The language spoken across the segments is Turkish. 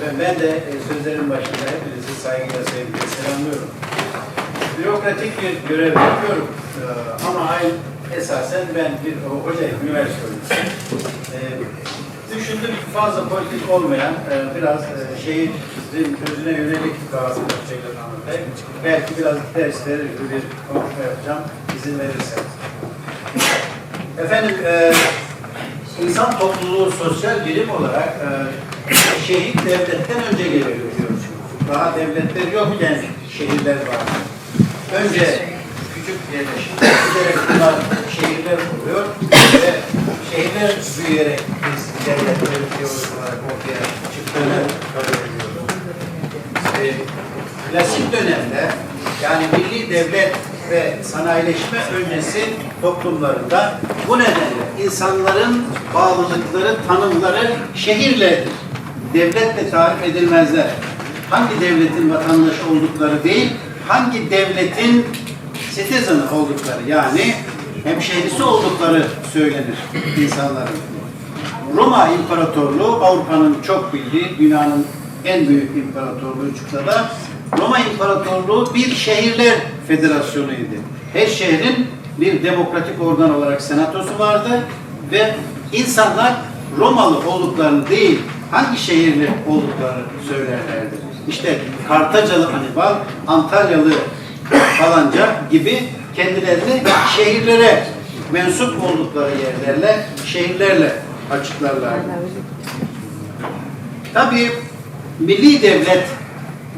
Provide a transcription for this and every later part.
Ve ben de e, sözlerin başında hepinizi saygıyla, sevgiyle selamlıyorum. Bürokratik bir görev yapıyorum E, ama aynı esasen ben bir hocayım, üniversite hocası. E, düşündüm fazla politik olmayan, biraz e, şehrin özüne yönelik bazı şeyler anlatayım. Belki biraz ders verir bir konuşma yapacağım, izin verirseniz. Efendim, e, insan topluluğu sosyal birim olarak e, şehit devletten önce geliyor diyorsunuz. Daha devletler yokken şehirler var. Önce küçük yerleşim, giderek bunlar şehirler oluyor ve şehirler büyüyerek biz devletlerin teorik olarak ortaya çıktığını kabul ediyoruz. E, klasik dönemde yani milli devlet ve sanayileşme öncesi toplumlarında bu nedenle insanların bağlılıkları, tanımları şehirle devletle tarif edilmezler. Hangi devletin vatandaşı oldukları değil, hangi devletin citizen oldukları yani hemşehrisi oldukları söylenir insanların. Roma İmparatorluğu Avrupa'nın çok bildiği dünyanın en büyük imparatorluğu çıksa da Roma İmparatorluğu bir şehirler federasyonuydu. Her şehrin bir demokratik organ olarak senatosu vardı ve insanlar Romalı olduklarını değil hangi şehirli olduklarını söylerlerdi. İşte Kartacalı Hannibal, Antalyalı falanca gibi kendilerini şehirlere mensup oldukları yerlerle, şehirlerle açıklarlardı. Tabii milli devlet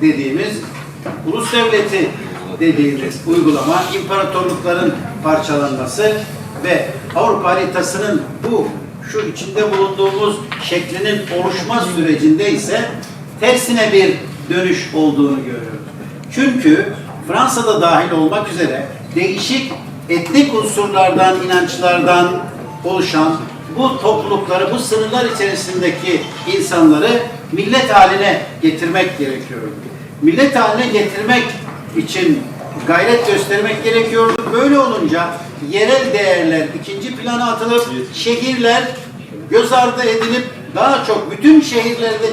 dediğimiz, ulus devleti dediğimiz uygulama, imparatorlukların parçalanması ve Avrupa haritasının bu şu içinde bulunduğumuz şeklinin oluşma sürecinde ise tersine bir dönüş olduğunu görüyoruz. Çünkü Fransa'da dahil olmak üzere değişik etnik unsurlardan, inançlardan oluşan bu toplulukları, bu sınırlar içerisindeki insanları millet haline getirmek gerekiyor. Millet haline getirmek için gayret göstermek gerekiyordu. Böyle olunca yerel değerler ikinci plana atılıp şehirler göz ardı edilip daha çok bütün şehirlerde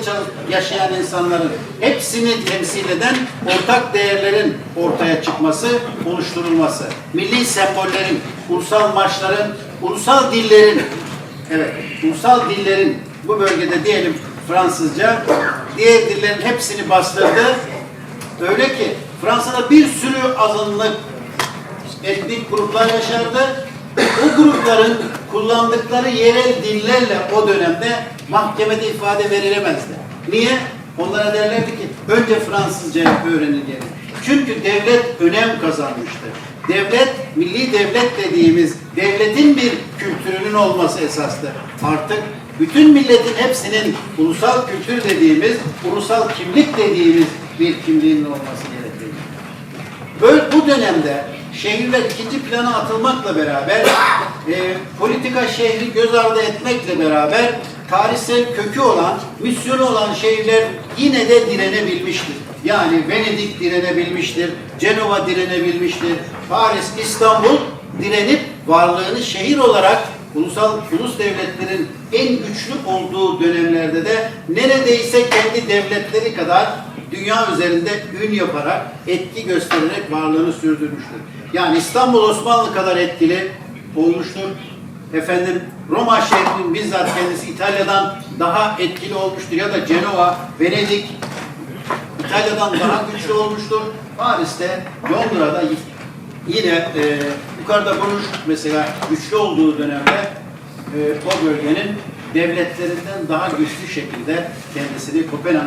yaşayan insanların hepsini temsil eden ortak değerlerin ortaya çıkması, oluşturulması, milli sembollerin, ulusal marşların, ulusal dillerin, evet, ulusal dillerin bu bölgede diyelim Fransızca, diğer dillerin hepsini bastırdı. Öyle ki Fransa'da bir sürü azınlık etnik gruplar yaşardı. O grupların kullandıkları yerel dillerle o dönemde mahkemede ifade verilemezdi. Niye? Onlara derlerdi ki önce Fransızca öğrenilmeli. Çünkü devlet önem kazanmıştı. Devlet, milli devlet dediğimiz devletin bir kültürünün olması esastı. Artık bütün milletin hepsinin ulusal kültür dediğimiz, ulusal kimlik dediğimiz bir kimliğinin olması gerekiyor. Böyle bu dönemde şehirler ikinci plana atılmakla beraber e, politika şehri göz ardı etmekle beraber tarihsel kökü olan, misyonu olan şehirler yine de direnebilmiştir. Yani Venedik direnebilmiştir, Cenova direnebilmiştir, Paris, İstanbul direnip varlığını şehir olarak ulusal ulus devletlerin en güçlü olduğu dönemlerde de neredeyse kendi devletleri kadar dünya üzerinde ün yaparak, etki göstererek varlığını sürdürmüştür. Yani İstanbul Osmanlı kadar etkili olmuştur. Efendim Roma şehrinin bizzat kendisi İtalya'dan daha etkili olmuştur ya da Cenova, Venedik İtalya'dan daha güçlü olmuştur. Paris'te, Londra'da yine e, yukarıda Bruges mesela güçlü olduğu dönemde e, o bölgenin devletlerinden daha güçlü şekilde kendisini Kopenhag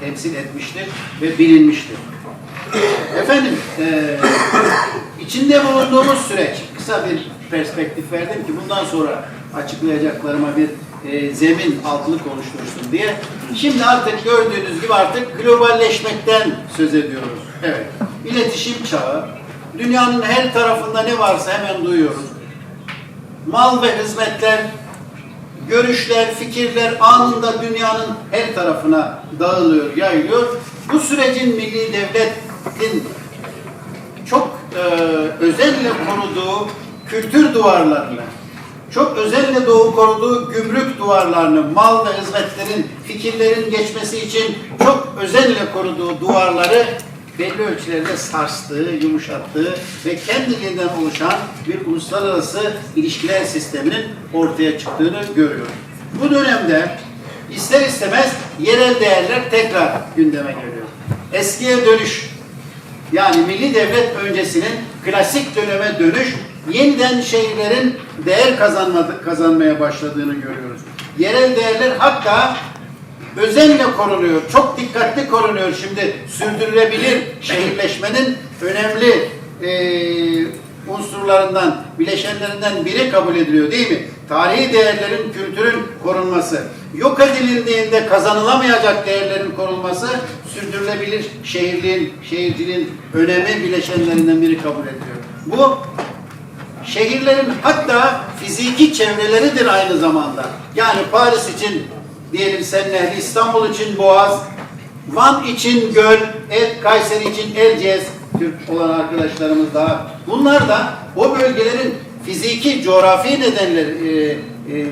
temsil etmiştir ve bilinmiştir. Efendim, e, içinde bulunduğumuz süreç, kısa bir perspektif verdim ki bundan sonra açıklayacaklarıma bir e, zemin altlık oluştursun diye. Şimdi artık gördüğünüz gibi artık globalleşmekten söz ediyoruz. Evet, iletişim çağı, dünyanın her tarafında ne varsa hemen duyuyoruz. Mal ve hizmetler görüşler, fikirler anında dünyanın her tarafına dağılıyor, yayılıyor. Bu sürecin milli devletin çok özenle koruduğu kültür duvarlarını, çok özenle doğu koruduğu gümrük duvarlarını, mal ve hizmetlerin, fikirlerin geçmesi için çok özenle koruduğu duvarları belli ölçülerde sarstığı, yumuşattığı ve kendiliğinden oluşan bir uluslararası ilişkiler sisteminin ortaya çıktığını görüyoruz. Bu dönemde ister istemez yerel değerler tekrar gündeme geliyor. Eskiye dönüş, yani milli devlet öncesinin klasik döneme dönüş yeniden şehirlerin değer kazanmadı, kazanmaya başladığını görüyoruz. Yerel değerler hatta özenle korunuyor, çok dikkatli korunuyor. Şimdi sürdürülebilir şehirleşmenin önemli eee, unsurlarından, bileşenlerinden biri kabul ediliyor değil mi? Tarihi değerlerin, kültürün korunması, yok edildiğinde kazanılamayacak değerlerin korunması, sürdürülebilir şehirliğin, şehirciliğin önemli bileşenlerinden biri kabul ediliyor. Bu şehirlerin hatta fiziki çevreleridir aynı zamanda. Yani Paris için diyelim Sen Nehri, İstanbul için Boğaz, Van için Göl, El, Kayseri için Erciyes, Türk olan arkadaşlarımız daha. Bunlar da o bölgelerin fiziki, coğrafi nedenleri, e, e,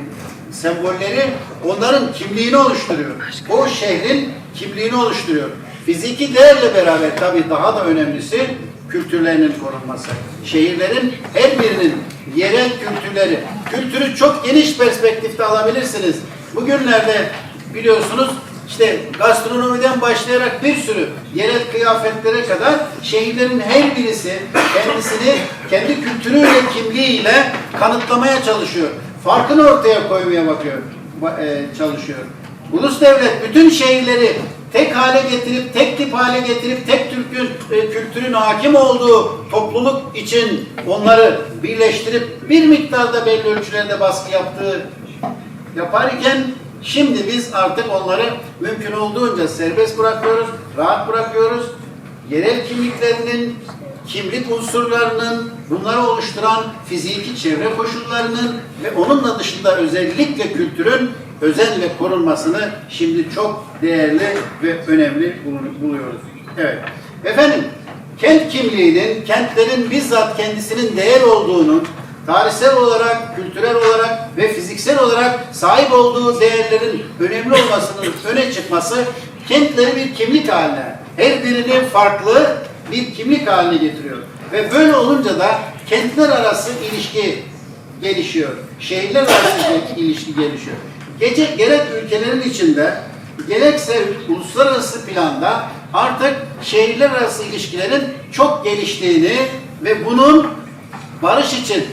sembolleri onların kimliğini oluşturuyor. O şehrin kimliğini oluşturuyor. Fiziki değerle beraber tabii daha da önemlisi kültürlerinin korunması. Şehirlerin her birinin yerel kültürleri, kültürü çok geniş perspektifte alabilirsiniz. Bugünlerde biliyorsunuz işte gastronomiden başlayarak bir sürü yerel kıyafetlere kadar şehirlerin her birisi kendisini kendi kültürüyle, kimliğiyle kanıtlamaya çalışıyor. Farkını ortaya koymaya bakıyor, ba- e, çalışıyor. Ulus devlet bütün şehirleri tek hale getirip, tek tip hale getirip, tek Türk'ün e, kültürün hakim olduğu topluluk için onları birleştirip bir miktarda belli ölçülerde baskı yaptığı yaparken şimdi biz artık onları mümkün olduğunca serbest bırakıyoruz, rahat bırakıyoruz. Yerel kimliklerinin, kimlik unsurlarının, bunları oluşturan fiziki çevre koşullarının ve onunla dışında özellikle kültürün özenle korunmasını şimdi çok değerli ve önemli bul- buluyoruz. Evet. Efendim, kent kimliğinin, kentlerin bizzat kendisinin değer olduğunu, tarihsel olarak, kültürel olarak ve fiziksel olarak sahip olduğu değerlerin önemli olmasının öne çıkması kentleri bir kimlik haline, her birini farklı bir kimlik haline getiriyor. Ve böyle olunca da kentler arası ilişki gelişiyor. Şehirler arası ilişki gelişiyor. Gece gerek ülkelerin içinde gerekse uluslararası planda artık şehirler arası ilişkilerin çok geliştiğini ve bunun barış için,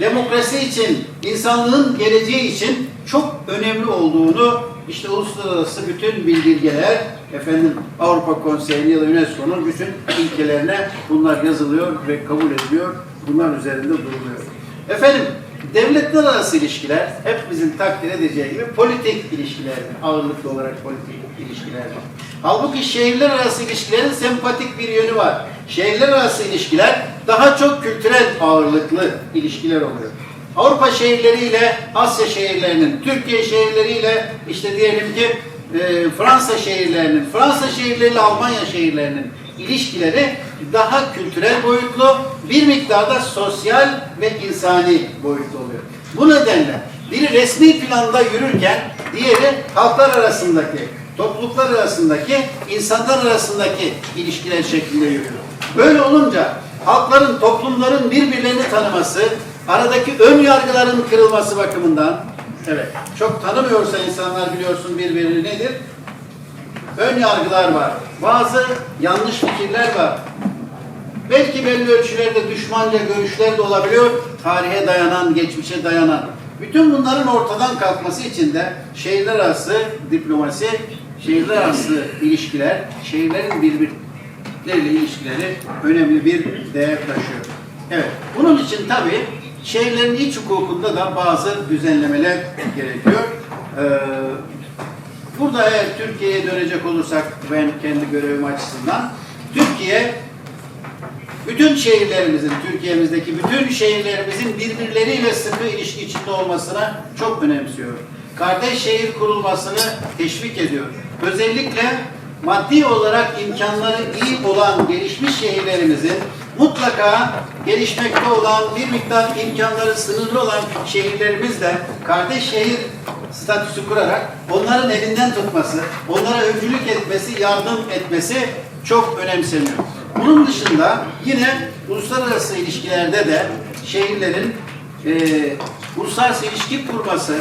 demokrasi için, insanlığın geleceği için çok önemli olduğunu işte uluslararası bütün bildirgeler, efendim Avrupa Konseyi ya da UNESCO'nun bütün ilkelerine bunlar yazılıyor ve kabul ediliyor. Bunlar üzerinde duruluyor. Efendim devletler arası ilişkiler hep bizim takdir edeceği gibi politik ilişkiler, ağırlıklı olarak politik ilişkiler. Halbuki şehirler arası ilişkilerin sempatik bir yönü var. Şehirler arası ilişkiler daha çok kültürel ağırlıklı ilişkiler oluyor. Avrupa şehirleriyle Asya şehirlerinin, Türkiye şehirleriyle işte diyelim ki e, Fransa şehirlerinin, Fransa şehirleriyle Almanya şehirlerinin ilişkileri daha kültürel boyutlu, bir miktarda sosyal ve insani boyutlu oluyor. Bu nedenle biri resmi planda yürürken diğeri halklar arasındaki, topluluklar arasındaki, insanlar arasındaki ilişkiler şeklinde yürüyor. Böyle olunca halkların, toplumların birbirlerini tanıması, aradaki ön yargıların kırılması bakımından, evet, çok tanımıyorsa insanlar biliyorsun birbirini nedir? Ön yargılar var. Bazı yanlış fikirler var. Belki belli ölçülerde düşmanca görüşler de olabiliyor. Tarihe dayanan, geçmişe dayanan. Bütün bunların ortadan kalkması için de şehirler arası diplomasi, şehirler arası ilişkiler, şehirlerin birbirleriyle ilişkileri önemli bir değer taşıyor. Evet, bunun için tabii şehirlerin iç hukukunda da bazı düzenlemeler gerekiyor. Ee, Burada eğer Türkiye'ye dönecek olursak ben kendi görevim açısından Türkiye bütün şehirlerimizin, Türkiye'mizdeki bütün şehirlerimizin birbirleriyle sıkı ilişki içinde olmasına çok önemsiyor. Kardeş şehir kurulmasını teşvik ediyor. Özellikle maddi olarak imkanları iyi olan gelişmiş şehirlerimizin mutlaka gelişmekte olan bir miktar imkanları sınırlı olan şehirlerimizle kardeş şehir statüsü kurarak onların elinden tutması, onlara öncülük etmesi, yardım etmesi çok önemseniyor. Bunun dışında yine uluslararası ilişkilerde de şehirlerin e, uluslararası ilişki kurması,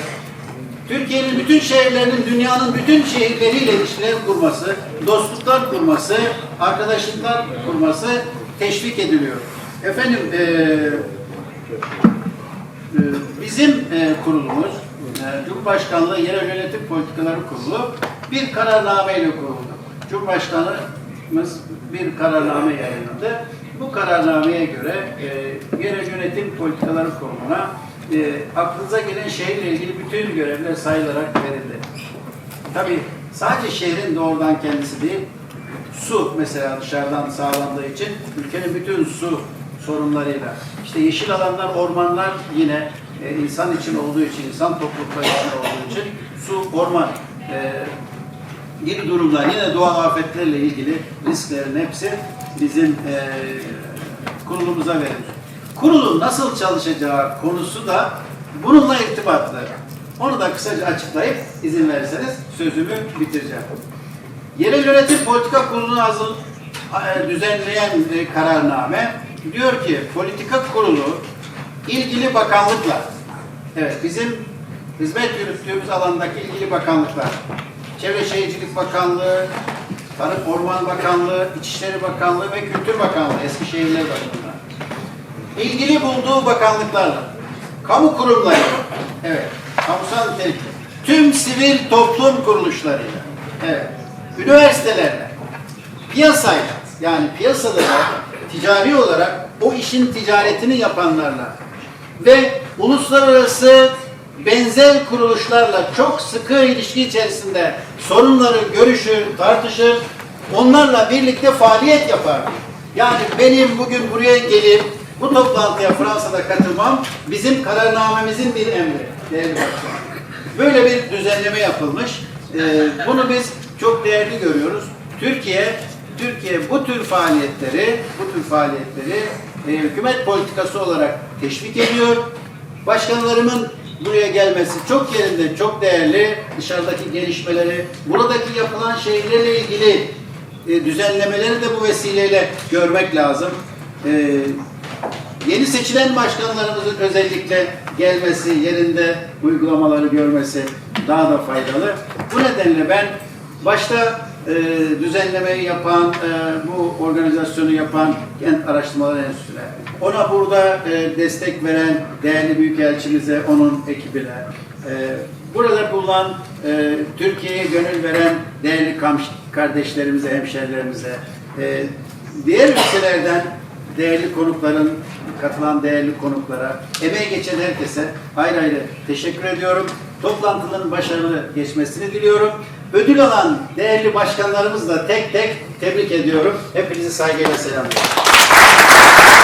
Türkiye'nin bütün şehirlerinin dünyanın bütün şehirleriyle ilişkiler kurması, dostluklar kurması, arkadaşlıklar kurması teşvik ediliyor. Efendim e, e, bizim e, kurulumuz, e, Cumhurbaşkanlığı Yerel Yönetim Politikaları Kurulu bir kararnameyle kuruldu. Cumhurbaşkanımız bir kararname yayınladı. Bu kararnameye göre e, Yerel Yönetim Politikaları Kurulu'na e, aklınıza gelen şehirle ilgili bütün görevler sayılarak verildi. Tabii sadece şehrin doğrudan kendisi değil, su mesela dışarıdan sağlandığı için ülkenin bütün su sorunlarıyla, işte yeşil alanlar, ormanlar yine e, insan için olduğu için, insan toplulukları için olduğu için su, orman e, gibi durumlar, yine doğal afetlerle ilgili risklerin hepsi bizim e, kurulumuza verilir. Kurulun nasıl çalışacağı konusu da bununla irtibatlı. Onu da kısaca açıklayıp izin verirseniz sözümü bitireceğim. Yerel Yönetim Politika Kurulu'nu hazır, e, düzenleyen e, kararname diyor ki politika kurulu ilgili bakanlıkla evet bizim hizmet yürüttüğümüz alandaki ilgili bakanlıklar Çevre Şehircilik Bakanlığı, Tarım Orman Bakanlığı, İçişleri Bakanlığı ve Kültür Bakanlığı, eski şehirler bakımından ilgili bulduğu bakanlıklarla, kamu kurumları, evet, kamusal nitelikli, tüm sivil toplum kuruluşlarıyla, evet, üniversitelerle, piyasayla, yani piyasada ticari olarak o işin ticaretini yapanlarla. Ve uluslararası benzer kuruluşlarla çok sıkı ilişki içerisinde sorunları görüşür, tartışır, onlarla birlikte faaliyet yapar. Yani benim bugün buraya gelip bu toplantıya Fransa'da katılmam bizim kararnamemizin bir emri. Değerli başkanım. Böyle bir düzenleme yapılmış. Ee, bunu biz çok değerli görüyoruz. Türkiye Türkiye bu tür faaliyetleri bu tür faaliyetleri e, hükümet politikası olarak teşvik ediyor. Başkanlarımın buraya gelmesi çok yerinde, çok değerli. Dışarıdaki gelişmeleri, buradaki yapılan şeylerle ilgili e, düzenlemeleri de bu vesileyle görmek lazım. E, yeni seçilen başkanlarımızın özellikle gelmesi, yerinde uygulamaları görmesi daha da faydalı. Bu nedenle ben başta e, düzenlemeyi yapan, e, bu organizasyonu yapan Kent Araştırmaları Enstitüsü'ne, ona burada e, destek veren değerli büyükelçimize, onun ekibine, e, burada bulunan e, Türkiye'ye gönül veren değerli kardeşlerimize, hemşerilerimize, e, diğer ülkelerden değerli konukların, katılan değerli konuklara, emeği geçen herkese ayrı ayrı teşekkür ediyorum. Toplantının başarılı geçmesini diliyorum. Ödül alan değerli başkanlarımızla tek tek tebrik ediyorum. Hepinizi saygıyla selamlıyorum.